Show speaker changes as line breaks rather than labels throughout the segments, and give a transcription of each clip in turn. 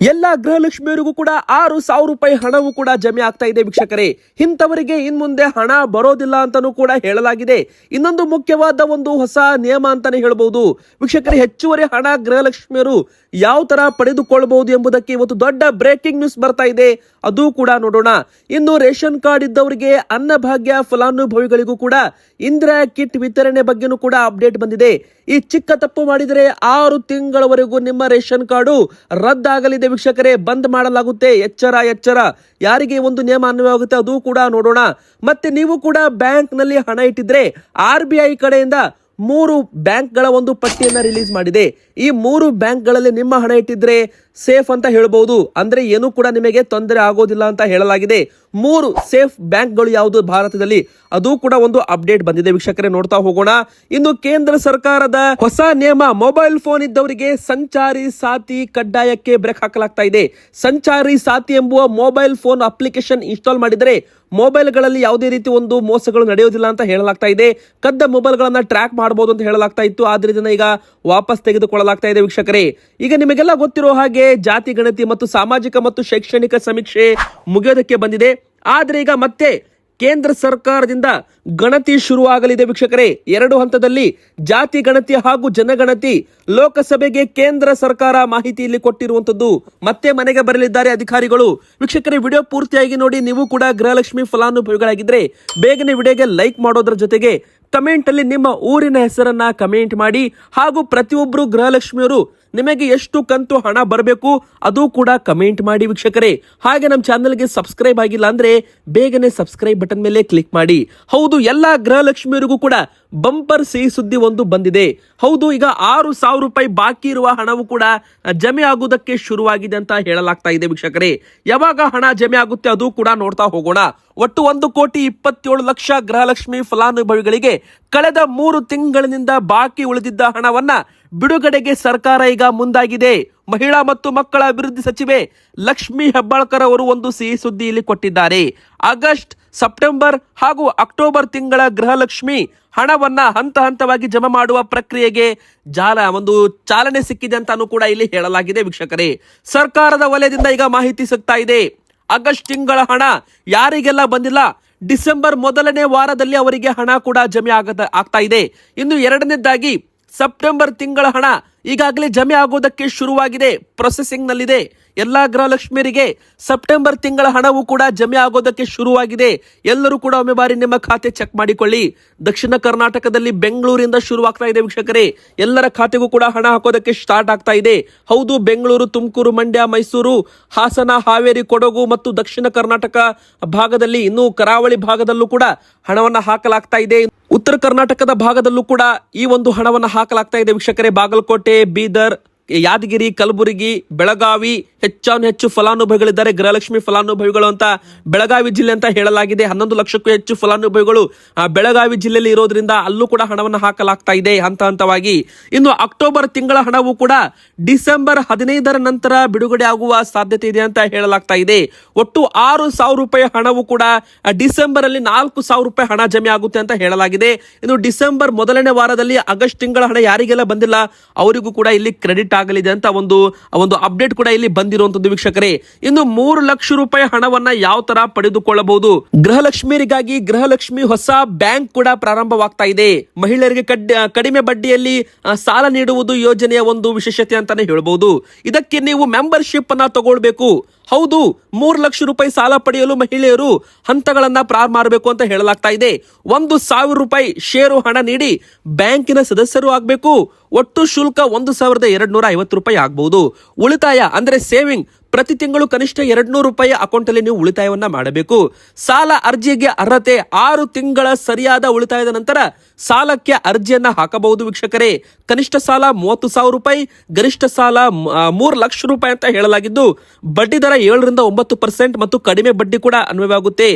ಎಲ್ಲ ಗೃಹಲಕ್ಷ್ಮಿಯವರಿಗೂ ಕೂಡ ಆರು ಸಾವಿರ ರೂಪಾಯಿ ಹಣವೂ ಕೂಡ ಜಮೆ ಆಗ್ತಾ ಇದೆ ವೀಕ್ಷಕರೇ. ಇಂಥವರಿಗೆ ಇನ್ ಮುಂದೆ ಹಣ ಬರೋದಿಲ್ಲ ಅಂತಾನೂ ಕೂಡ ಹೇಳಲಾಗಿದೆ. ಇನ್ನೊಂದು ಮುಖ್ಯವಾದ ಒಂದು ಹೊಸ ನಿಯಮ ಅಂತಾನೆ ಹೇಳಬಹುದು ವೀಕ್ಷಕರೇ, ಹೆಚ್ಚುವರಿ ಹಣ ಗೃಹಲಕ್ಷ್ಮಿಯರು ಯಾವ ತರ ಪಡೆದುಕೊಳ್ಳಬಹುದು ಎಂಬುದಕ್ಕೆ ಇವತ್ತು ದೊಡ್ಡ ಬ್ರೇಕಿಂಗ್ ನ್ಯೂಸ್ ಬರ್ತಾ ಇದೆ. ಅದು ಕೂಡ ನೋಡೋಣ. ಇನ್ನು ರೇಷನ್ ಕಾರ್ಡ್ ಇದ್ದವರಿಗೆ ಅನ್ನಭಾಗ್ಯ ಫಲಾನುಭವಿಗಳಿಗೂ ಕೂಡ ಇಂದಿರಾ ಕಿಟ್ ವಿತರಣೆ ಬಗ್ಗೆನೂ ಕೂಡ ಅಪ್ಡೇಟ್ ಬಂದಿದೆ. ಈ ಚಿಕ್ಕ ತಪ್ಪು ಮಾಡಿದರೆ ಆರು ತಿಂಗಳವರೆಗೂ ನಿಮ್ಮ ರೇಷನ್ ಕಾರ್ಡು ರದ್ದಾಗಲಿದೆ ವೀಕ್ಷಕರೇ. ಬಂದ್ ಮಾಡಲಾಗುತ್ತೆ. ಎಚ್ಚರ ಎಚ್ಚರ. ಯಾರಿಗೆ ಒಂದು ನಿಯಮ ಅನ್ವಯವಾಗುತ್ತೆ ಅದು ಕೂಡ ನೋಡೋಣ. ಮತ್ತೆ ನೀವು ಕೂಡ ಬ್ಯಾಂಕ್ನಲ್ಲಿ ಹಣ ಇಟ್ಟಿದ್ರೆ ಆರ್ ಬಿ ಐ ಕಡೆಯಿಂದ ಮೂರು ಬ್ಯಾಂಕ್ಗಳ ಒಂದು ಪಟ್ಟಿಯನ್ನ ರಿಲೀಸ್ ಮಾಡಿದೆ. ಈ ಮೂರು ಬ್ಯಾಂಕ್ಗಳಲ್ಲಿ ನಿಮ್ಮ ಹಣ ಇಟ್ಟಿದ್ರೆ ಸೇಫ್ ಅಂತ ಹೇಳಬಹುದು ಅಂದ್ರೆ ಏನೂ ಕೂಡ ನಿಮಗೆ ತೊಂದರೆ ಆಗೋದಿಲ್ಲ ಅಂತ ಹೇಳಲಾಗಿದೆ. ಮೂರು ಸೇಫ್ ಬ್ಯಾಂಕ್ಗಳು ಯಾವುದು ಭಾರತದಲ್ಲಿ? ಅದು ಕೂಡ ಒಂದು ಅಪ್ಡೇಟ್ ಬಂದಿದೆ. ವೀಕ್ಷಕರೇ, ನೋಡ್ತಾ ಹೋಗೋಣ. ಇನ್ನು ಕೇಂದ್ರ ಸರ್ಕಾರದ ಹೊಸ ನಿಯಮ, ಮೊಬೈಲ್ ಫೋನ್ ಇದ್ದವರಿಗೆ ಸಂಚಾರಿ ಸಾತಿ ಕಡ್ಡಾಯಕ್ಕೆ ಬ್ರೇಕ್ ಹಾಕಲಾಗ್ತಾ ಇದೆ. ಸಂಚಾರಿ ಸಾತಿ ಎಂಬುವ ಮೊಬೈಲ್ ಫೋನ್ ಅಪ್ಲಿಕೇಶನ್ ಇನ್ಸ್ಟಾಲ್ ಮಾಡಿದರೆ ಮೊಬೈಲ್ಗಳಲ್ಲಿ ಯಾವುದೇ ರೀತಿ ಒಂದು ಮೋಸಗಳು ನಡೆಯೋದಿಲ್ಲ ಅಂತ ಹೇಳಲಾಗ್ತಾ ಇದೆ. ಕದ್ದ ಮೊಬೈಲ್ಗಳನ್ನು ಟ್ರ್ಯಾಕ್ ಮಾಡಬಹುದು ಅಂತ ಹೇಳಲಾಗ್ತಾ ಇತ್ತು. ಆದ್ರಿಂದ ಈಗ ವಾಪಸ್ ತೆಗೆದುಕೊಳ್ಳಲಾಗ್ತಾ ಇದೆ ವೀಕ್ಷಕರೇ. ಈಗ ನಿಮಗೆಲ್ಲ ಗೊತ್ತಿರೋ ಹಾಗೆ ಜಾತಿ, ಗಣತಿ ಮತ್ತು ಸಾಮಾಜಿಕ ಮತ್ತು ಶೈಕ್ಷಣಿಕ ಸಮೀಕ್ಷೆ ಮುಗಿಯೋದಕ್ಕೆ ಬಂದಿದೆ. ಆದ್ರೆ ಈಗ ಮತ್ತೆ ಕೇಂದ್ರ ಸರ್ಕಾರದಿಂದ ಗಣತಿ ಶುರುವಾಗಲಿದೆ ವೀಕ್ಷಕರೇ. ಎರಡು ಹಂತದಲ್ಲಿ ಜಾತಿ ಗಣತಿ ಹಾಗೂ ಜನಗಣತಿ ಲೋಕಸಭೆಗೆ ಕೇಂದ್ರ ಸರ್ಕಾರ ಮಾಹಿತಿಯಲ್ಲಿ ಕೊಟ್ಟಿರುವಂತದ್ದು ಮತ್ತೆ ಮನೆಗೆ ಬರಲಿದ್ದಾರೆ ಅಧಿಕಾರಿಗಳು. ವೀಕ್ಷಕರೇ, ವಿಡಿಯೋ ಪೂರ್ತಿಯಾಗಿ ನೋಡಿ, ನೀವು ಕೂಡ ಗೃಹಲಕ್ಷ್ಮಿ ಫಲಾನುಭವಿಗಳಾಗಿದ್ರೆ ಬೇಗನೆ ವಿಡಿಯೋಗೆ ಲೈಕ್ ಮಾಡೋದ್ರ ಜೊತೆಗೆ ಕಮೆಂಟ್ ಅಲ್ಲಿ ನಿಮ್ಮ ಊರಿನ ಹೆಸರನ್ನ ಕಮೆಂಟ್ ಮಾಡಿ ಹಾಗೂ ಪ್ರತಿಯೊಬ್ಬರು ಗೃಹಲಕ್ಷ್ಮಿಯವರು ನಿಮಗೆ ಎಷ್ಟು ಕಂತು ಹಣ ಬರಬೇಕು ಅದು ಕೂಡ ಕಮೆಂಟ್ ಮಾಡಿ ವೀಕ್ಷಕರೇ. ಹಾಗೆ ನಮ್ಮ ಚಾನಲ್ಗೆ ಸಬ್ಸ್ಕ್ರೈಬ್ ಆಗಿಲ್ಲ ಅಂದ್ರೆ ಬೇಗನೆ ಸಬ್ಸ್ಕ್ರೈಬ್ ಬಟನ್ ಮೇಲೆ ಕ್ಲಿಕ್ ಮಾಡಿ. ಹೌದು, ಎಲ್ಲಾ ಗೃಹಲಕ್ಷ್ಮಿಯರಿಗೂ ಕೂಡ ಬಂಪರ್ ಸಿಹಿ ಸುದ್ದಿ ಒಂದು ಬಂದಿದೆ. ಹೌದು, ಈಗ ಆರು ಸಾವಿರ ರೂಪಾಯಿ ಬಾಕಿ ಇರುವ ಹಣವು ಕೂಡ ಜಮೆ ಆಗುವುದಕ್ಕೆ ಶುರುವಾಗಿದೆ ಅಂತ ಹೇಳಲಾಗ್ತಾ ಇದೆ ವೀಕ್ಷಕರೇ. ಯಾವಾಗ ಹಣ ಜಮೆ ಆಗುತ್ತೆ ಅದು ಕೂಡ ನೋಡ್ತಾ ಹೋಗೋಣ. ಒಟ್ಟು ಒಂದು ಕೋಟಿ ಇಪ್ಪತ್ತೇಳು ಲಕ್ಷ ಗೃಹಲಕ್ಷ್ಮಿ ಫಲಾನುಭವಿಗಳಿಗೆ ಕಳೆದ ಮೂರು ತಿಂಗಳಿನಿಂದ ಬಾಕಿ ಉಳಿದಿದ್ದ ಹಣವನ್ನ ಬಿಡುಗಡೆಗೆ ಸರ್ಕಾರ ಈಗ ಮುಂದಾಗಿದೆ. ಮಹಿಳಾ ಮತ್ತು ಮಕ್ಕಳ ಅಭಿವೃದ್ಧಿ ಸಚಿವೆ ಲಕ್ಷ್ಮಿ ಹೆಬ್ಬಾಳ್ಕರ್ ಅವರು ಒಂದು ಸಿಹಿ ಸುದ್ದಿ ಇಲ್ಲಿ ಕೊಟ್ಟಿದ್ದಾರೆ. ಆಗಸ್ಟ್, ಸೆಪ್ಟೆಂಬರ್ ಹಾಗೂ ಅಕ್ಟೋಬರ್ ತಿಂಗಳ ಗೃಹಲಕ್ಷ್ಮಿ ಹಣವನ್ನ ಹಂತ ಹಂತವಾಗಿ ಜಮಾ ಮಾಡುವ ಪ್ರಕ್ರಿಯೆಗೆ ಜಾಲ, ಒಂದು ಚಾಲನೆ ಸಿಕ್ಕಿದೆ ಅಂತಾನು ಕೂಡ ಇಲ್ಲಿ ಹೇಳಲಾಗಿದೆ ವೀಕ್ಷಕರೇ. ಸರ್ಕಾರದ ವಲಯದಿಂದ ಈಗ ಮಾಹಿತಿ ಸಿಗ್ತಾ ಇದೆ. ಆಗಸ್ಟ್ ತಿಂಗಳ ಹಣ ಯಾರಿಗೆಲ್ಲ ಬಂದಿಲ್ಲ? ಡಿಸೆಂಬರ್ ಮೊದಲನೇ ವಾರದಲ್ಲಿ ಅವರಿಗೆ ಹಣ ಕೂಡ ಜಮೆ ಆಗದ, ಆಗ್ತಾ ಇದೆ. ಇನ್ನು ಎರಡನೇದಾಗಿ ಸೆಪ್ಟೆಂಬರ್ ತಿಂಗಳ ಹಣ ಈಗಾಗಲೇ ಜಮೆ ಆಗೋದಕ್ಕೆ ಶುರುವಾಗಿದೆ. ಪ್ರೊಸೆಸಿಂಗ್ನಲ್ಲಿದೆ ಎಲ್ಲ ಗೃಹಲಕ್ಷ್ಮಿಯರಿಗೆ ಸೆಪ್ಟೆಂಬರ್ ತಿಂಗಳ ಹಣವೂ ಕೂಡ ಜಮೆ ಆಗೋದಕ್ಕೆ ಶುರುವಾಗಿದೆ. ಎಲ್ಲರೂ ಕೂಡ ಒಮ್ಮೆ ಬಾರಿ ನಿಮ್ಮ ಖಾತೆ ಚೆಕ್ ಮಾಡಿಕೊಳ್ಳಿ. ದಕ್ಷಿಣ ಕರ್ನಾಟಕದಲ್ಲಿ ಬೆಂಗಳೂರಿಂದ ಶುರುವಾಗ್ತಾ ಇದೆ ವೀಕ್ಷಕರೇ. ಎಲ್ಲರ ಖಾತೆಗೂ ಕೂಡ ಹಣ ಹಾಕೋದಕ್ಕೆ ಸ್ಟಾರ್ಟ್ ಆಗ್ತಾ ಇದೆ. ಹೌದು, ಬೆಂಗಳೂರು, ತುಮಕೂರು, ಮಂಡ್ಯ, ಮೈಸೂರು, ಹಾಸನ, ಹಾವೇರಿ, ಕೊಡಗು ಮತ್ತು ದಕ್ಷಿಣ ಕರ್ನಾಟಕ ಭಾಗದಲ್ಲಿ ಇನ್ನೂ ಕರಾವಳಿ ಭಾಗದಲ್ಲೂ ಕೂಡ ಹಣವನ್ನು ಹಾಕಲಾಗ್ತಾ ಇದೆ. ಉತ್ತರ ಕರ್ನಾಟಕದ ಭಾಗದಲ್ಲೂ ಕೂಡ ಈ ಒಂದು ಹಣವನ್ನು ಹಾಕಲಾಗ್ತಾ ಇದೆ. ವೀಕ್ಷಕರೇ ಬಾಗಲಕೋಟೆ ಬೀದರ್ ಯಾದಗಿರಿ, ಕಲಬುರಗಿ, ಬೆಳಗಾವಿ ಹೆಚ್ಚಾನು ಹೆಚ್ಚು ಫಲಾನುಭವಿಗಳಿದ್ದಾರೆ. ಗೃಹಲಕ್ಷ್ಮಿ ಫಲಾನುಭವಿಗಳು ಅಂತ ಬೆಳಗಾವಿ ಜಿಲ್ಲೆ ಅಂತ ಹೇಳಲಾಗಿದೆ. ಹನ್ನೊಂದು ಲಕ್ಷಕ್ಕೂ ಹೆಚ್ಚು ಫಲಾನುಭವಿಗಳು ಬೆಳಗಾವಿ ಜಿಲ್ಲೆಯಲ್ಲಿ ಇರೋದ್ರಿಂದ ಅಲ್ಲೂ ಕೂಡ ಹಣವನ್ನು ಹಾಕಲಾಗ್ತಾ ಇದೆ ಹಂತ ಹಂತವಾಗಿ. ಇನ್ನು ಅಕ್ಟೋಬರ್ ತಿಂಗಳ ಹಣವು ಕೂಡ ಡಿಸೆಂಬರ್ ಹದಿನೈದರ ನಂತರ ಬಿಡುಗಡೆ ಆಗುವ ಸಾಧ್ಯತೆ ಇದೆ ಅಂತ ಹೇಳಲಾಗ್ತಾ ಇದೆ. ಒಟ್ಟು ಆರು ಸಾವಿರ ರೂಪಾಯಿ ಹಣವು ಕೂಡ ಡಿಸೆಂಬರ್ ಅಲ್ಲಿ ನಾಲ್ಕು ಸಾವಿರ ರೂಪಾಯಿ ಹಣ ಜಮೆ ಆಗುತ್ತೆ ಅಂತ ಹೇಳಲಾಗಿದೆ. ಇನ್ನು ಡಿಸೆಂಬರ್ ಮೊದಲನೇ ವಾರದಲ್ಲಿ ಆಗಸ್ಟ್ ತಿಂಗಳ ಹಣ ಯಾರಿಗೆಲ್ಲ ಬಂದಿಲ್ಲ, ಅವರಿಗೂ ಕೂಡ ಇಲ್ಲಿ ಕ್ರೆಡಿಟ್ ಆಗಲಿದೆ ಅಂತ ಒಂದು ಒಂದು ಅಪ್ಡೇಟ್ ಕೂಡ ಇಲ್ಲಿ ಬಂದಿರುವಂತದ್ದು ವೀಕ್ಷಕರೇ. ಇನ್ನು ಮೂರು ಲಕ್ಷ ರೂಪಾಯಿ ಹಣವನ್ನ ಯಾವ ತರ ಪಡೆದುಕೊಳ್ಳಬಹುದು? ಗೃಹಲಕ್ಷ್ಮಿಯರಿಗಾಗಿ ಗೃಹಲಕ್ಷ್ಮಿ ಹೊಸ ಬ್ಯಾಂಕ್ ಕೂಡ ಪ್ರಾರಂಭವಾಗ್ತಾ ಇದೆ. ಮಹಿಳೆಯರಿಗೆ ಕಡ್- ಕಡಿಮೆ ಬಡ್ಡಿಯಲ್ಲಿ ಸಾಲ ನೀಡುವುದು ಯೋಜನೆಯ ಒಂದು ವಿಶೇಷತೆ ಅಂತಾನೆ ಹೇಳಬಹುದು ಇದಕ್ಕೆ ನೀವು ಮೆಂಬರ್ಶಿಪ್ ಅನ್ನ ತಗೊಳ್ಬೇಕು. ಹೌದು, ಮೂರು ಲಕ್ಷ ರೂಪಾಯಿ ಸಾಲ ಪಡೆಯಲು ಮಹಿಳೆಯರು ಹಂತಗಳನ್ನ ಪ್ರಾರಂಭ ಮಾಡಬೇಕು ಅಂತ ಹೇಳಲಾಗ್ತಾ ಇದೆ. ಒಂದು ಸಾವಿರ ರೂಪಾಯಿ ಷೇರು ಹಣ ನೀಡಿ ಬ್ಯಾಂಕಿನ ಸದಸ್ಯರು ಆಗಬೇಕು. ಒಟ್ಟು ಶುಲ್ಕ ಒಂದು ಸಾವಿರದ ಎರಡ್ ನೂರ ಐವತ್ತು ರೂಪಾಯಿ ಆಗಬಹುದು ಉಳಿತಾಯ ಅಂದ್ರೆ ಸೇವಿಂಗ್ ಪ್ರತಿ ತಿಂಗಳು ಕನಿಷ್ಠ ಎರಡ್ ನೂರು ರೂಪಾಯಿ ಅಕೌಂಟ್ ಅಲ್ಲಿ ನೀವು ಉಳಿತಾಯವನ್ನ ಮಾಡಬೇಕು. ಸಾಲ ಅರ್ಜಿಗೆ ಅರ್ಹತೆ ಆರು ತಿಂಗಳ ಸರಿಯಾದ ಉಳಿತಾಯದ ನಂತರ ಸಾಲಕ್ಕೆ ಅರ್ಜಿಯನ್ನ ಹಾಕಬಹುದು ವೀಕ್ಷಕರೇ. ಕನಿಷ್ಠ ಸಾಲ ಮೂವತ್ತು ಸಾವಿರ ರೂಪಾಯಿ, ಗರಿಷ್ಠ ಸಾಲ ಮೂರು ಲಕ್ಷ ರೂಪಾಯಿ ಅಂತ ಹೇಳಲಾಗಿದ್ದು ಬಡ್ಡಿ ದರ ಏಳರಿಂದ ಒಂಬತ್ತು ಪರ್ಸೆಂಟ್ ಮತ್ತು ಕಡಿಮೆ ಬಡ್ಡಿ ಕೂಡ ಅನ್ವಯವಾಗುತ್ತೆ.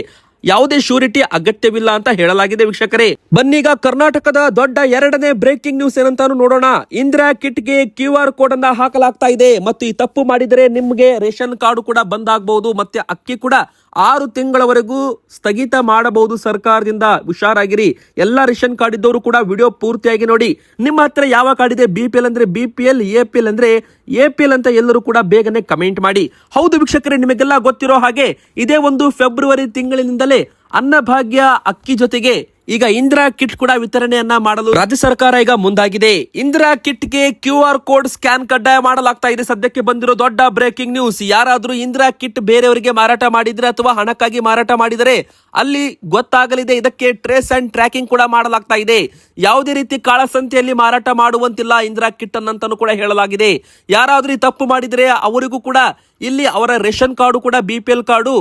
ಯಾವುದೇ ಶ್ಯೂರಿಟಿ ಅಗತ್ಯವಿಲ್ಲ ಅಂತ ಹೇಳಲಾಗಿದೆ ವೀಕ್ಷಕರೇ. ಬನ್ನೀಗ ಕರ್ನಾಟಕದ ದೊಡ್ಡ ಎರಡನೇ ಬ್ರೇಕಿಂಗ್ ನ್ಯೂಸ್ ಏನಂತಾನು ನೋಡೋಣ. ಇಂದಿರಾ ಕಿಟ್ಗೆ ಕ್ಯೂ ಆರ್ ಕೋಡ್ ಅನ್ನ ಹಾಕಲಾಗ್ತಾ ಇದೆ. ಮತ್ತು ಈ ತಪ್ಪು ಮಾಡಿದರೆ ನಿಮಗೆ ರೇಷನ್ ಕಾರ್ಡ್ ಕೂಡ ಬಂದ್ ಆಗಬಹುದು. ಮತ್ತೆ ಅಕ್ಕಿ ಕೂಡ ಆರು ತಿಂಗಳವರೆಗೂ ಸ್ಥಗಿತ ಮಾಡಬಹುದು ಸರ್ಕಾರದಿಂದ. ಹುಷಾರಾಗಿರಿ. ಎಲ್ಲ ರೇಷನ್ ಕಾರ್ಡ್ ಇದ್ದವರು ಕೂಡ ವಿಡಿಯೋ ಪೂರ್ತಿಯಾಗಿ ನೋಡಿ. ನಿಮ್ಮ ಹತ್ರ ಯಾವ ಕಾರ್ಡ್ ಇದೆ? ಬಿ ಪಿ ಎಲ್ ಅಂದ್ರೆ B P L A P L ಅಂದ್ರೆ ಎ ಪಿ ಎಲ್ ಅಂತ ಎಲ್ಲರೂ ಕೂಡ ಬೇಗನೆ ಕಮೆಂಟ್ ಮಾಡಿ. ಹೌದು ವೀಕ್ಷಕರೇ, ನಿಮಗೆಲ್ಲ ಗೊತ್ತಿರೋ ಹಾಗೆ ಇದೇ ಒಂದು ಫೆಬ್ರವರಿ ತಿಂಗಳಿನಿಂದಲೇ ಅನ್ನಭಾಗ್ಯ ಅಕ್ಕಿ ಜೊತೆಗೆ ಈಗ ಇಂದಿರಾ ಕಿಟ್ ಕೂಡ ವಿತರಣೆಯನ್ನ ಮಾಡಲು ರಾಜ್ಯ ಸರ್ಕಾರ ಈಗ ಮುಂದಾಗಿದೆ. ಇಂದಿರಾ ಕಿಟ್ಗೆ ಕ್ಯೂ ಆರ್ ಕೋಡ್ ಸ್ಕ್ಯಾನ್ ಕಡ್ಡಾಯ ಮಾಡಲಾಗ್ತಾ ಇದೆ. ಸದ್ಯಕ್ಕೆ ಬಂದಿರೋ ದೊಡ್ಡ ಬ್ರೇಕಿಂಗ್ ನ್ಯೂಸ್. ಯಾರಾದ್ರೂ ಇಂದಿರಾ ಕಿಟ್ ಬೇರೆಯವರಿಗೆ ಮಾರಾಟ ಮಾಡಿದ್ರೆ ಅಥವಾ ಹಣಕ್ಕಾಗಿ ಮಾರಾಟ ಮಾಡಿದರೆ ಅಲ್ಲಿ ಗೊತ್ತಾಗಲಿದೆ. ಇದಕ್ಕೆ ಟ್ರೇಸ್ ಅಂಡ್ ಟ್ರ್ಯಾಕಿಂಗ್ ಕೂಡ ಮಾಡಲಾಗ್ತಾ ಇದೆ. ಯಾವುದೇ ರೀತಿ ಕಾಳಸಂತೆಯಲ್ಲಿ ಮಾರಾಟ ಮಾಡುವಂತಿಲ್ಲ ಇಂದಿರಾ ಕಿಟ್ ಅನ್ನಂತನೂ ಕೂಡ ಹೇಳಲಾಗಿದೆ. ಯಾರಾದ್ರೂ ತಪ್ಪು ಮಾಡಿದರೆ ಅವರಿಗೂ ಕೂಡ ಇಲ್ಲಿ ಅವರ ರೇಷನ್ ಕಾರ್ಡು ಕೂಡ, ಬಿ ಪಿ ಎಲ್ ಕಾರ್ಡು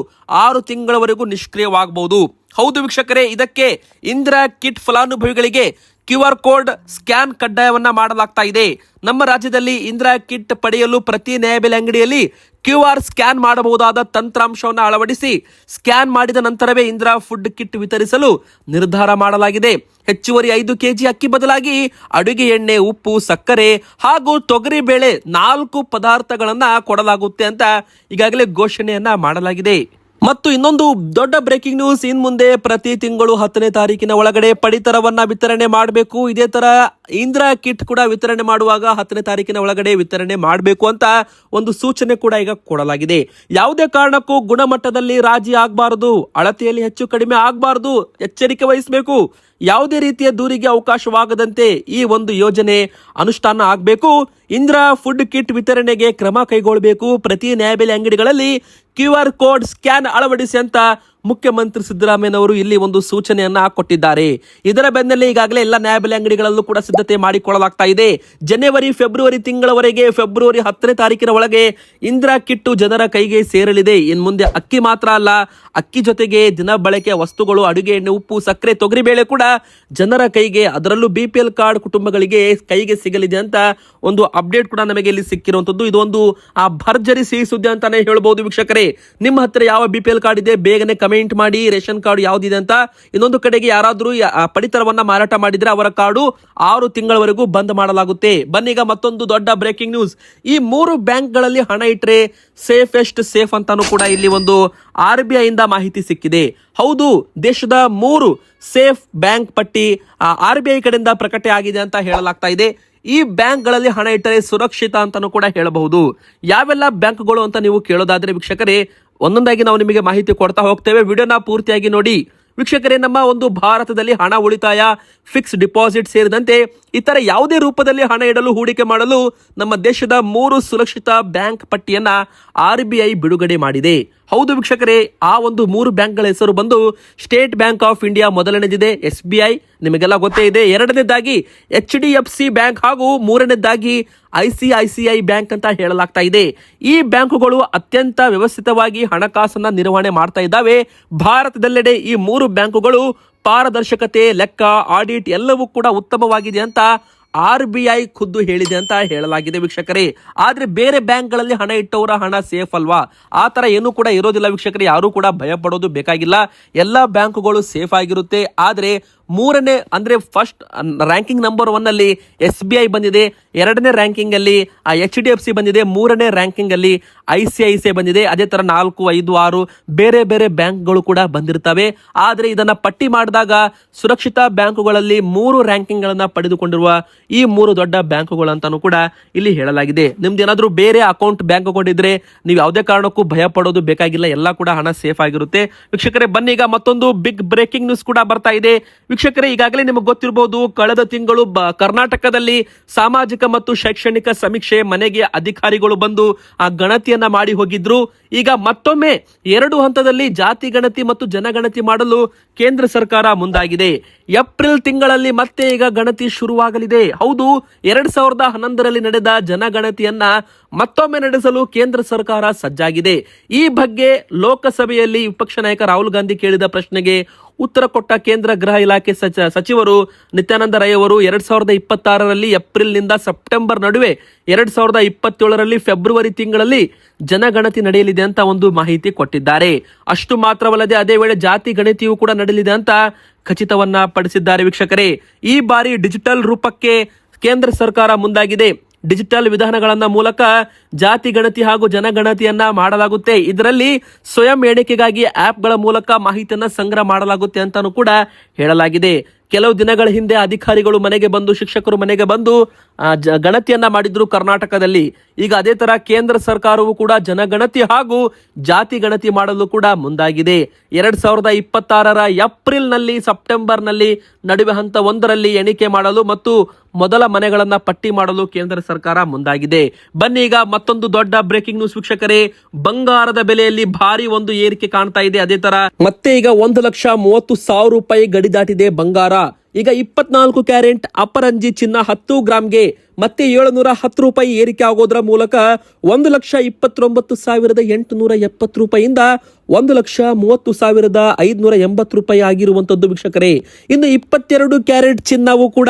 ಆರು ತಿಂಗಳವರೆಗೂ ನಿಷ್ಕ್ರಿಯವಾಗಬಹುದು ಹೌದು ವೀಕ್ಷಕರೇ, ಇದಕ್ಕೆ ಇಂದಿರಾ ಕಿಟ್ ಫಲಾನುಭವಿಗಳಿಗೆ ಕ್ಯೂ ಆರ್ ಕೋಡ್ ಸ್ಕ್ಯಾನ್ ಕಡ್ಡಾಯವನ್ನ ಮಾಡಲಾಗ್ತಾ ಇದೆ. ನಮ್ಮ ರಾಜ್ಯದಲ್ಲಿ ಇಂದಿರಾ ಕಿಟ್ ಪಡೆಯಲು ಪ್ರತಿ ನ್ಯಾಯಬೆಲೆ ಅಂಗಡಿಯಲ್ಲಿ ಕ್ಯೂ ಆರ್ ಸ್ಕ್ಯಾನ್ ಮಾಡಬಹುದಾದ ತಂತ್ರಾಂಶವನ್ನು ಅಳವಡಿಸಿ ಸ್ಕ್ಯಾನ್ ಮಾಡಿದ ನಂತರವೇ ಇಂದಿರಾ ಫುಡ್ ಕಿಟ್ ವಿತರಿಸಲು ನಿರ್ಧಾರ ಮಾಡಲಾಗಿದೆ. ಹೆಚ್ಚುವರಿ ಐದು ಕೆಜಿ ಅಕ್ಕಿ ಬದಲಾಗಿ ಅಡುಗೆ ಎಣ್ಣೆ, ಉಪ್ಪು, ಸಕ್ಕರೆ ಹಾಗೂ ತೊಗರಿ ಬೇಳೆ ನಾಲ್ಕು ಪದಾರ್ಥಗಳನ್ನು ಕೊಡಲಾಗುತ್ತೆ ಅಂತ ಈಗಾಗಲೇ ಘೋಷಣೆಯನ್ನ ಮಾಡಲಾಗಿದೆ. ಮತ್ತು ಇನ್ನೊಂದು ದೊಡ್ಡ ಬ್ರೇಕಿಂಗ್ ನ್ಯೂಸ್ ಇನ್ ಮುಂದೆ ಪ್ರತಿ ತಿಂಗಳು ಹತ್ತನೇ ತಾರೀಕಿನ ಒಳಗಡೆ ಪಡಿತರವನ್ನ ವಿತರಣೆ ಮಾಡಬೇಕು. ಇದೇ ತರ ಇಂದಿರಾ ಕಿಟ್ ಕೂಡ ವಿತರಣೆ ಮಾಡುವಾಗ ಹತ್ತನೇ ತಾರೀಕಿನ ಒಳಗಡೆ ವಿತರಣೆ ಮಾಡಬೇಕು ಅಂತ ಒಂದು ಸೂಚನೆ ಕೂಡ ಈಗ ಕೊಡಲಾಗಿದೆ. ಯಾವುದೇ ಕಾರಣಕ್ಕೂ ಗುಣಮಟ್ಟದಲ್ಲಿ ರಾಜಿ ಆಗಬಾರದು, ಅಳತೆಯಲ್ಲಿ ಹೆಚ್ಚು ಕಡಿಮೆ ಆಗಬಾರದು, ಎಚ್ಚರಿಕೆ ವಹಿಸಬೇಕು. ಯಾವುದೇ ರೀತಿಯ ದೂರಿಗೆ ಅವಕಾಶವಾಗದಂತೆ ಈ ಒಂದು ಯೋಜನೆ ಅನುಷ್ಠಾನ ಆಗಬೇಕು. ಇಂದಿರಾ ಫುಡ್ ಕಿಟ್ ವಿತರಣೆಗೆ ಕ್ರಮ ಕೈಗೊಳ್ಳಬೇಕು. ಪ್ರತಿ ನ್ಯಾಯಬೆಲೆ ಅಂಗಡಿಗಳಲ್ಲಿ ಕ್ಯೂ ಆರ್ ಕೋಡ್ ಸ್ಕ್ಯಾನ್ ಅಳವಡಿಸಿ ಅಂತ ಮುಖ್ಯಮಂತ್ರಿ ಸಿದ್ದರಾಮಯ್ಯನವರು ಇಲ್ಲಿ ಒಂದು ಸೂಚನೆಯನ್ನ ಕೊಟ್ಟಿದ್ದಾರೆ. ಇದರ ಬೆನ್ನಲ್ಲೇ ಈಗಾಗಲೇ ಎಲ್ಲ ನ್ಯಾಯಬೆಲೆ ಅಂಗಡಿಗಳಲ್ಲೂ ಕೂಡ ಸಿದ್ಧತೆ ಮಾಡಿಕೊಳ್ಳಲಾಗ್ತಾ ಇದೆ. ಜನವರಿ, ಫೆಬ್ರವರಿ ತಿಂಗಳವರೆಗೆ ಫೆಬ್ರವರಿ ಹತ್ತನೇ ತಾರೀಕಿನ ಒಳಗೆ ಇಂದಿರಾ ಕಿಟ್ಟು ಜನರ ಕೈಗೆ ಸೇರಲಿದೆ. ಇನ್ ಮುಂದೆ ಅಕ್ಕಿ ಮಾತ್ರ ಅಲ್ಲ, ಅಕ್ಕಿ ಜೊತೆಗೆ ದಿನ ಬಳಕೆ ವಸ್ತುಗಳು, ಅಡುಗೆ ಎಣ್ಣೆ, ಉಪ್ಪು, ಸಕ್ಕರೆ ತೊಗರಿಬೇಳೆ ಕೂಡ ಜನರ ಕೈಗೆ, ಅದರಲ್ಲೂ ಬಿ ಪಿ ಎಲ್ ಕಾರ್ಡ್ ಕುಟುಂಬಗಳಿಗೆ ಕೈಗೆ ಸಿಗಲಿದೆ ಅಂತ ಒಂದು ಅಪ್ಡೇಟ್ ಕೂಡ ನಮಗೆ ಇಲ್ಲಿ ಸಿಕ್ಕಿರುವಂತದ್ದು ಇದೊಂದು ಆ ಭರ್ಜರಿ ಸಿಹಿ ಸುದ್ದಿ ಅಂತಾನೆ ಹೇಳಬಹುದು ವೀಕ್ಷಕರೇ. ನಿಮ್ಮ ಹತ್ರ ಯಾವ ಬಿ ಪಿ ಎಲ್ ಕಾರ್ಡ್ ಇದೆ, ಬೇಗನೆ ಕಮೆಂಟ್ ಮಾಡಿ, ರೇಷನ್ ಕಾರ್ಡ್ ಯಾವ್ದಿದೆ ಅಂತ. ಇನ್ನೊಂದು ಕಡೆಗೆ ಯಾರಾದರೂ ಪಡಿತರವನ್ನ ಮಾರಾಟ ಮಾಡಿದ್ರೆ ಅವರ ಕಾರ್ಡು ಆರು ತಿಂಗಳವರೆಗೂ ಬಂದ್ ಮಾಡಲಾಗುತ್ತೆ. ಬನ್ನೀಗ ಮತ್ತೊಂದು ದೊಡ್ಡ ಬ್ರೇಕಿಂಗ್ ನ್ಯೂಸ್. ಈ ಮೂರು ಬ್ಯಾಂಕ್ಗಳಲ್ಲಿ ಹಣ ಇಟ್ರೆ ಸೇಫೆಸ್ಟ್ ಸೇಫ್ ಅಂತಾನು ಕೂಡ ಇಲ್ಲಿ ಒಂದು ಆರ್ ಬಿ ಐಯಿಂದ ಮಾಹಿತಿ ಸಿಕ್ಕಿದೆ. ಹೌದು, ದೇಶದ ಮೂರು ಸೇಫ್ ಬ್ಯಾಂಕ್ ಪಟ್ಟಿ ಆರ್ ಬಿ ಐ ಕಡೆಯಿಂದ ಪ್ರಕಟೆಯಾಗಿದೆ ಆಗಿದೆ ಅಂತ ಹೇಳಲಾಗ್ತಾ ಇದೆ. ಈ ಬ್ಯಾಂಕ್ಗಳಲ್ಲಿ ಹಣ ಇಟ್ಟರೆ ಸುರಕ್ಷಿತ ಅಂತಾನೂ ಕೂಡ ಹೇಳಬಹುದು. ಯಾವೆಲ್ಲ ಬ್ಯಾಂಕ್ಗಳು ಅಂತ ನೀವು ಕೇಳೋದಾದ್ರೆ, ವೀಕ್ಷಕರೇ ಒಂದೊಂದಾಗಿ ನಾವು ನಿಮಗೆ ಮಾಹಿತಿ ಕೊಡ್ತಾ ಹೋಗ್ತೇವೆ. ವಿಡಿಯೋನ ಪೂರ್ತಿಯಾಗಿ ನೋಡಿ. ವೀಕ್ಷಕರೇ, ನಮ್ಮ ಒಂದು ಭಾರತದಲ್ಲಿ ಹಣ ಉಳಿತಾಯ ಫಿಕ್ಸ್ ಡಿಪಾಸಿಟ್ ಸೇರಿದಂತೆ ಇತರ ಯಾವುದೇ ರೂಪದಲ್ಲಿ ಹಣ ಇಡಲು, ಹೂಡಿಕೆ ಮಾಡಲು ನಮ್ಮ ದೇಶದ ಮೂರು ಸುರಕ್ಷಿತ ಬ್ಯಾಂಕ್ ಪಟ್ಟಿಯನ್ನ ಆರ್ ಬಿ ಐ ಬಿಡುಗಡೆ ಮಾಡಿದೆ. ಹೌದು ವೀಕ್ಷಕರೇ, ಆ ಒಂದು ಮೂರು ಬ್ಯಾಂಕ್ಗಳ ಹೆಸರು ಬಂದು ಸ್ಟೇಟ್ ಬ್ಯಾಂಕ್ ಆಫ್ ಇಂಡಿಯಾ ಮೊದಲನೇದಿದೆ, ಎಸ್ ಬಿ ಐ. ನಿಮಗೆಲ್ಲ ಗೊತ್ತೇ ಇದೆ. ಎರಡನೇದಾಗಿ H D F C bank ಹಾಗೂ ಮೂರನೇದಾಗಿ I C I C I bank ಅಂತ ಹೇಳಲಾಗ್ತಾ ಇದೆ. ಈ ಬ್ಯಾಂಕುಗಳು ಅತ್ಯಂತ ವ್ಯವಸ್ಥಿತವಾಗಿ ಹಣಕಾಸನ್ನ ನಿರ್ವಹಣೆ ಮಾಡ್ತಾ ಇದ್ದಾವೆ. ಭಾರತದೆಲ್ಲೆಡೆ ಈ ಮೂರು ಬ್ಯಾಂಕುಗಳು ಪಾರದರ್ಶಕತೆ, ಲೆಕ್ಕ, ಆಡಿಟ್ ಎಲ್ಲವೂ ಕೂಡ ಉತ್ತಮವಾಗಿದೆ ಅಂತ ಆರ್ ಬಿ ಐ ಖುದ್ದು ಹೇಳಿದೆ ಅಂತ ಹೇಳಲಾಗಿದೆ ವೀಕ್ಷಕರೇ. ಆದ್ರೆ ಬೇರೆ ಬ್ಯಾಂಕ್ಗಳಲ್ಲಿ ಹಣ ಇಟ್ಟವರ ಹಣ ಸೇಫ್ ಅಲ್ವಾ? ಆ ತರ ಏನು ಕೂಡ ಇರೋದಿಲ್ಲ ವೀಕ್ಷಕರೇ. ಯಾರು ಕೂಡ ಭಯ ಪಡೋದು ಬೇಕಾಗಿಲ್ಲ. ಎಲ್ಲ ಬ್ಯಾಂಕುಗಳು ಸೇಫ್ ಆಗಿರುತ್ತೆ. ಆದ್ರೆ ಮೂರನೇ, ಅಂದ್ರೆ ಫಸ್ಟ್ ರ್ಯಾಂಕಿಂಗ್ ನಂಬರ್ ಒನ್ ಅಲ್ಲಿ ಎಸ್ ಬಿ ಐ ಬಂದಿದೆ. ಎರಡನೇ ರ್ಯಾಂಕಿಂಗ್ ಅಲ್ಲಿ ಎಚ್ ಡಿ ಎಫ್ ಸಿ ಬಂದಿದೆ. ಮೂರನೇ ರ್ಯಾಂಕಿಂಗ್ ಅಲ್ಲಿ I C I C I ಬಂದಿದೆ. ಅದೇ ತರ ನಾಲ್ಕು, ಐದು, ಆರು ಬೇರೆ ಬೇರೆ ಬ್ಯಾಂಕ್ಗಳು ಕೂಡ ಬಂದಿರ್ತವೆ. ಆದ್ರೆ ಇದನ್ನ ಪಟ್ಟಿ ಮಾಡಿದಾಗ ಸುರಕ್ಷಿತ ಬ್ಯಾಂಕುಗಳಲ್ಲಿ ಮೂರು ರ್ಯಾಂಕಿಂಗ್ ಗಳನ್ನ ಪಡೆದುಕೊಂಡಿರುವ ಈ ಮೂರು ದೊಡ್ಡ ಬ್ಯಾಂಕುಗಳು ಅಂತಾನು ಕೂಡ ಇಲ್ಲಿ ಹೇಳಲಾಗಿದೆ. ನಿಮ್ದು ಏನಾದರೂ ಬೇರೆ ಅಕೌಂಟ್ ಬ್ಯಾಂಕ್ ಅಕೌಂಟ್ ನೀವು ಯಾವುದೇ ಕಾರಣಕ್ಕೂ ಭಯ ಪಡೋದು ಬೇಕಾಗಿಲ್ಲ. ಎಲ್ಲ ಕೂಡ ಹಣ ಸೇಫ್ ಆಗಿರುತ್ತೆ. ವೀಕ್ಷಕರೇ, ಬನ್ನಿ, ಈಗ ಮತ್ತೊಂದು ಬಿಗ್ ಬ್ರೇಕಿಂಗ್ ನ್ಯೂಸ್ ಕೂಡ ಬರ್ತಾ ಇದೆ. ವೀಕ್ಷಕರೇ, ಈಗಾಗಲೇ ನಿಮಗೆ ಗೊತ್ತಿರಬಹುದು ಕಳೆದ ತಿಂಗಳು ಕರ್ನಾಟಕದಲ್ಲಿ ಸಾಮಾಜಿಕ ಮತ್ತು ಶೈಕ್ಷಣಿಕ ಸಮೀಕ್ಷೆ ಮನೆಗೆ ಅಧಿಕಾರಿಗಳು ಬಂದು ಆ ಗಣತಿಯನ್ನ ಮಾಡಿ ಹೋಗಿದ್ರು. ಈಗ ಮತ್ತೊಮ್ಮೆ ಎರಡು ಹಂತದಲ್ಲಿ ಜಾತಿ ಗಣತಿ ಮತ್ತು ಜನಗಣತಿ ಮಾಡಲು ಕೇಂದ್ರ ಸರ್ಕಾರ ಮುಂದಾಗಿದೆ. ಏಪ್ರಿಲ್ ತಿಂಗಳಲ್ಲಿ ಮತ್ತೆ ಈಗ ಗಣತಿ ಶುರುವಾಗಲಿದೆ. ಹೌದು, ಎರಡ್ ಸಾವಿರದ ಹನ್ನೊಂದರಲ್ಲಿ ನಡೆದ ಜನಗಣತಿಯನ್ನ ಮತ್ತೊಮ್ಮೆ ನಡೆಸಲು ಕೇಂದ್ರ ಸರ್ಕಾರ ಸಜ್ಜಾಗಿದೆ. ಈ ಬಗ್ಗೆ ಲೋಕಸಭೆಯಲ್ಲಿ ವಿಪಕ್ಷ ನಾಯಕ ರಾಹುಲ್ ಗಾಂಧಿ ಕೇಳಿದ ಪ್ರಶ್ನೆಗೆ ಉತ್ತರ ಕೊಟ್ಟ ಕೇಂದ್ರ ಗೃಹ ಇಲಾಖೆ ಸಚ ಸಚಿವರು ನಿತ್ಯಾನಂದ ರೈ ಅವರು ಎರಡ್ ಸಾವಿರದ ಇಪ್ಪತ್ತಾರರಲ್ಲಿ ಏಪ್ರಿಲ್ನಿಂದ ಸೆಪ್ಟೆಂಬರ್ ನಡುವೆ ಎರಡ್ ಸಾವಿರದ ಇಪ್ಪತ್ತೇಳರಲ್ಲಿ ಫೆಬ್ರವರಿ ತಿಂಗಳಲ್ಲಿ ಜನಗಣತಿ ನಡೆಯಲಿದೆ ಅಂತ ಒಂದು ಮಾಹಿತಿ ಕೊಟ್ಟಿದ್ದಾರೆ. ಅಷ್ಟು ಮಾತ್ರವಲ್ಲದೆ ಅದೇ ವೇಳೆ ಜಾತಿ ಗಣತಿಯೂ ಕೂಡ ನಡೆಯಲಿದೆ ಅಂತ ಖಚಿತವನ್ನ ಪಡಿಸಿದ್ದಾರೆ ವೀಕ್ಷಕರೇ. ಈ ಬಾರಿ ಡಿಜಿಟಲ್ ರೂಪಕ್ಕೆ ಕೇಂದ್ರ ಸರ್ಕಾರ ಮುಂದಾಗಿದೆ. ಡಿಜಿಟಲ್ ವಿಧಾನಗಳನ್ನ ಮೂಲಕ ಜಾತಿ ಗಣತಿ ಹಾಗೂ ಜನಗಣತಿಯನ್ನ ಮಾಡಲಾಗುತ್ತೆ. ಇದರಲ್ಲಿ ಸ್ವಯಂ ಎಣಿಕೆಗಾಗಿ ಆಪ್ಗಳ ಮೂಲಕ ಮಾಹಿತಿಯನ್ನ ಸಂಗ್ರಹ ಮಾಡಲಾಗುತ್ತೆ ಅಂತಾನೂ ಕೂಡ ಹೇಳಲಾಗಿದೆ. ಕೆಲವು ದಿನಗಳ ಹಿಂದೆ ಅಧಿಕಾರಿಗಳು ಮನೆಗೆ ಬಂದು, ಶಿಕ್ಷಕರು ಮನೆಗೆ ಬಂದು ಗಣತಿಯನ್ನ ಮಾಡಿದ್ರು ಕರ್ನಾಟಕದಲ್ಲಿ. ಈಗ ಅದೇ ತರ ಕೇಂದ್ರ ಸರ್ಕಾರವು ಕೂಡ ಜನಗಣತಿ ಹಾಗೂ ಜಾತಿ ಗಣತಿ ಮಾಡಲು ಕೂಡ ಮುಂದಾಗಿದೆ. ಎರಡ್ ಸಾವಿರದ ಇಪ್ಪತ್ತಾರರ ಏಪ್ರಿಲ್ ಸೆಪ್ಟೆಂಬರ್ನಲ್ಲಿ ಸೆಪ್ಟೆಂಬರ್ನಲ್ಲಿ ನಡುವೆ ಹಂತ ಒಂದರಲ್ಲಿ ಎಣಿಕೆ ಮಾಡಲು ಮತ್ತು ಮೊದಲ ಮನೆಗಳನ್ನ ಪಟ್ಟಿ ಮಾಡಲು ಕೇಂದ್ರ ಸರ್ಕಾರ ಮುಂದಾಗಿದೆ. ಬನ್ನಿ ಈಗ ಮತ್ತೊಂದು ದೊಡ್ಡ ಬ್ರೇಕಿಂಗ್ ನ್ಯೂಸ್ ವೀಕ್ಷಕರೇ. ಬಂಗಾರದ ಬೆಲೆಯಲ್ಲಿ ಭಾರಿ ಒಂದು ಏರಿಕೆ ಕಾಣ್ತಾ ಇದೆ. ಅದೇ ತರ ಮತ್ತೆ ಈಗ ಒಂದು ಲಕ್ಷ ಮೂವತ್ತು ಸಾವಿರ ರೂಪಾಯಿ ಗಡಿ ದಾಟಿದೆ ಬಂಗಾರ. ಈಗ ಇಪ್ಪತ್ನಾಲ್ಕು ಕ್ಯಾರೆಂಟ್ ಅಪರಂಜಿ ಚಿನ್ನ ಹತ್ತು ಗ್ರಾಮ್ಗೆ ಮತ್ತೆ ಏಳುನೂರ ಹತ್ತು ರೂಪಾಯಿ ಏರಿಕೆ ಆಗೋದ್ರ ಮೂಲಕ ಒಂದು ಲಕ್ಷ ಇಪ್ಪತ್ತೊಂಬತ್ತು ಸಾವಿರದ ಎಂಟುನೂರ ಎಪ್ಪತ್ತು ರೂಪಾಯಿಯಿಂದ ಒಂದು ಲಕ್ಷ ಮೂವತ್ತು ಸಾವಿರದ ಐದುನೂರ ಎಂಬತ್ತು ರೂಪಾಯಿ ಆಗಿರುವಂತದ್ದು ವೀಕ್ಷಕರೇ. ಇನ್ನು ಇಪ್ಪತ್ತೆರಡು ಕ್ಯಾರೆಟ್ ಚಿನ್ನವು ಕೂಡ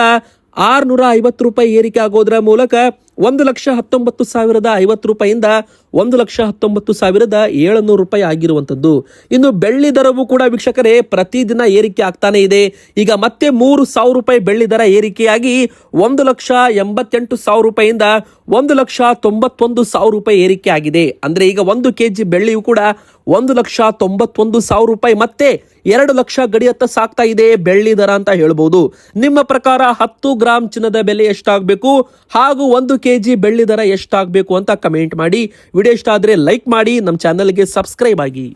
ಆರ್ನೂರ ಐವತ್ತು ರೂಪಾಯಿ ಏರಿಕೆ ಆಗೋದ್ರ ಮೂಲಕ ಒಂದು ಲಕ್ಷ ಹತ್ತೊಂಬತ್ತು ಸಾವಿರದ ಐವತ್ತು ರೂಪಾಯಿಂದ ಒಂದು ಲಕ್ಷ ಹತ್ತೊಂಬತ್ತು ಸಾವಿರದ ಏಳುನೂರು ರೂಪಾಯಿ ಆಗಿರುವಂಥದ್ದು. ಇನ್ನು ಬೆಳ್ಳಿ ದರವೂ ಕೂಡ ವೀಕ್ಷಕರೇ ಪ್ರತಿದಿನ ಏರಿಕೆ ಆಗ್ತಾನೆ ಇದೆ. ಈಗ ಮತ್ತೆ ಮೂರು ಸಾವಿರ ರೂಪಾಯಿ ಬೆಳ್ಳಿ ದರ ಏರಿಕೆಯಾಗಿ ಒಂದು ಲಕ್ಷ ಎಂಬತ್ತೆಂಟು ಸಾವಿರ ರೂಪಾಯಿಂದ ಒಂದು ಲಕ್ಷ ತೊಂಬತ್ತೊಂದು ಸಾವಿರ ರೂಪಾಯಿ ಏರಿಕೆ ಆಗಿದೆ ಅಂದ್ರೆ ಈಗ ಒಂದು ಕೆಜಿ ಬೆಳ್ಳಿಯು ಕೂಡ ಒಂದು ಲಕ್ಷ ತೊಂಬತ್ತೊಂದು ಸಾವಿರ ರೂಪಾಯಿ ಮತ್ತೆ ಎರಡು ಲಕ್ಷ ಗಡಿಯತ್ತ ಸಾಕ್ತಾ ಇದೆ ಬೆಳ್ಳಿ ದರ ಅಂತ ಹೇಳ್ಬೋದು. ನಿಮ್ಮ ಪ್ರಕಾರ ಹತ್ತು ಗ್ರಾಮ್ ಚಿನ್ನದ ಬೆಲೆ ಎಷ್ಟಾಗಬೇಕು? ಹಾಗೂ ಒಂದು ಕೆಜಿ ಬೆಳ್ಳಿ ದರ ಎಷ್ಟಾಗಬೇಕು ಅಂತ ಕಮೆಂಟ್ ಮಾಡಿ. ವಿಡಿಯೋ ಇಷ್ಟ ಆದರೆ ಲೈಕ್ ಮಾಡಿ. ನಮ್ಮ ಚಾನಲ್ಗೆ ಸಬ್ಸ್ಕ್ರೈಬ್ ಆಗಿ.